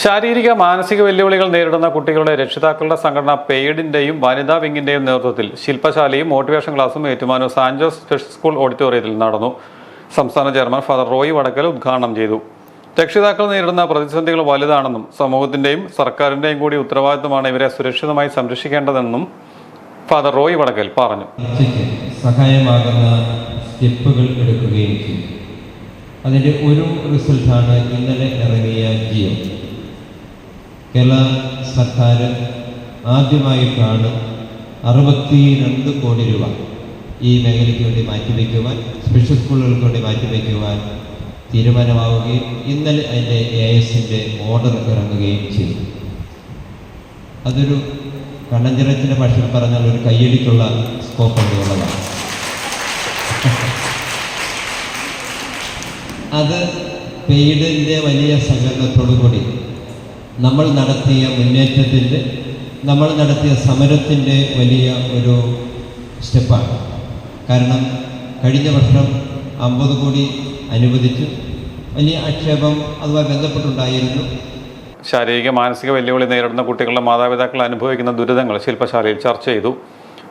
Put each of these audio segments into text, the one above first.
ശാരീരിക മാനസിക വെല്ലുവിളികൾ നേരിടുന്ന കുട്ടികളുടെ രക്ഷിതാക്കളുടെ സംഘടന പെയ്ഡിന്റെയും വനിതാ വിങ്ങിന്റെയും നേതൃത്വത്തിൽ ശില്പശാലയും മോട്ടിവേഷൻ ക്ലാസും ഏറ്റുമാനൂർ സാൻജോസ് സ്പെഷ്യൽ സ്കൂൾ ഓഡിറ്റോറിയത്തിൽ നടന്നു. സംസ്ഥാന ചെയർമാൻ ഫാദർ റോയ് വടക്കൽ ഉദ്ഘാടനം ചെയ്തു. രക്ഷിതാക്കൾ നേരിടുന്ന പ്രതിസന്ധികൾ വലുതാണെന്നും സമൂഹത്തിന്റെയും സർക്കാരിന്റെയും കൂടി ഉത്തരവാദിത്തമാണ് ഇവരെ സുരക്ഷിതമായി സംരക്ഷിക്കേണ്ടതെന്നും ഫാദർ റോയ് വടക്കൽ പറഞ്ഞു. സഹായമാകുന്ന സ്റ്റെപ്പുകൾ എടുക്കുകയും ചെയ്യും അതിന്റെ ഒരു റിസൾട്ടാണ് ഇന്നലെ കേരള സർക്കാർ ആദ്യമായിട്ടാണ് അറുപത്തി രണ്ട് കോടി രൂപ ഈ മേഖലയ്ക്ക് വേണ്ടി മാറ്റിവെക്കുവാൻ സ്പെഷ്യൽ സ്കൂളുകൾക്ക് വേണ്ടി മാറ്റിവെക്കുവാൻ തീരുമാനമാവുകയും ഇന്നലെ അതിന്റെ എ എസിന്റെ ഓർഡർ ഇറങ്ങുകയും ചെയ്തു. അതൊരു കണ്ണഞ്ചിറത്തിന്റെ ഭാഷയിൽ പറഞ്ഞാൽ ഒരു കയ്യടിക്കുള്ള സ്കോപ്പ് ഉള്ളതാണ്. അത് പെയ്ഡിന്റെ വലിയ സഹകരണത്തോടു കൂടി നമ്മൾ നടത്തിയ മുന്നേറ്റത്തിന്റെ നമ്മൾ നടത്തിയ സമരത്തിന്റെ വലിയ ഒരു സ്റ്റെപ്പാണ്. കാരണം കഴിഞ്ഞ വർഷം അമ്പത് കോടി അനുവദിച്ചു. വലിയ ആക്ഷേപം അതുമായി ബന്ധപ്പെട്ടുണ്ടായിരുന്നു. ശാരീരിക മാനസിക വെല്ലുവിളി നേരിടുന്ന കുട്ടികളുടെ മാതാപിതാക്കൾ അനുഭവിക്കുന്ന ദുരിതങ്ങൾ ശില്പശാലയിൽ ചർച്ച ചെയ്തു.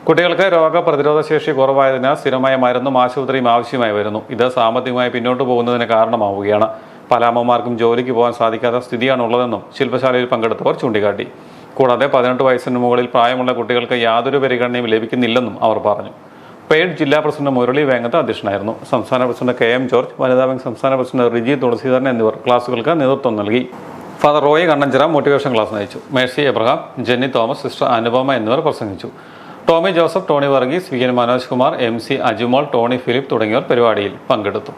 കുട്ടികൾക്ക് രോഗപ്രതിരോധ ശേഷി കുറവായതിനാൽ സ്ഥിരമായ മരുന്നും ആശുപത്രിയും ആവശ്യമായി വരുന്നു. ഇത് സാമ്പത്തികമായി പിന്നോട്ട് പോകുന്നതിന് കാരണമാവുകയാണ്. പല അമ്മമാർക്കും ജോലിക്ക് പോകാൻ സാധിക്കാത്ത സ്ഥിതിയാണുള്ളതെന്നും ശില്പശാലയിൽ പങ്കെടുത്തവർ ചൂണ്ടിക്കാട്ടി. കൂടാതെ പതിനെട്ട് വയസ്സിന് മുകളിൽ പ്രായമുള്ള കുട്ടികൾക്ക് യാതൊരു പരിഗണനയും ലഭിക്കുന്നില്ലെന്നും അവർ പറഞ്ഞു. പെയ്ഡ് ജില്ലാ പ്രസിഡന്റ് മുരളി വേങ്ങത്ത് അധ്യക്ഷനായിരുന്നു. സംസ്ഥാന പ്രസിഡന്റ് കെ എം ജോർജ് വനിതാ ബാങ്ക് സംസ്ഥാന പ്രസിഡന്റ് റിജി തുളസീധരൻ എന്നിവർ ക്ലാസുകൾക്ക് നേതൃത്വം നൽകി. Father Roy Kannanchira motivation class നയിച്ചു. Mercy Abraham Jenny Thomas sister Anupama എന്നിവർ പ്രസംഗിച്ചു. Tommy Joseph Tony Varghese V N Manoj Kumar M C Ajimol Tony Philip തുടങ്ങിയവർ പരിപാടിയിൽ പങ്കെടുത്തു.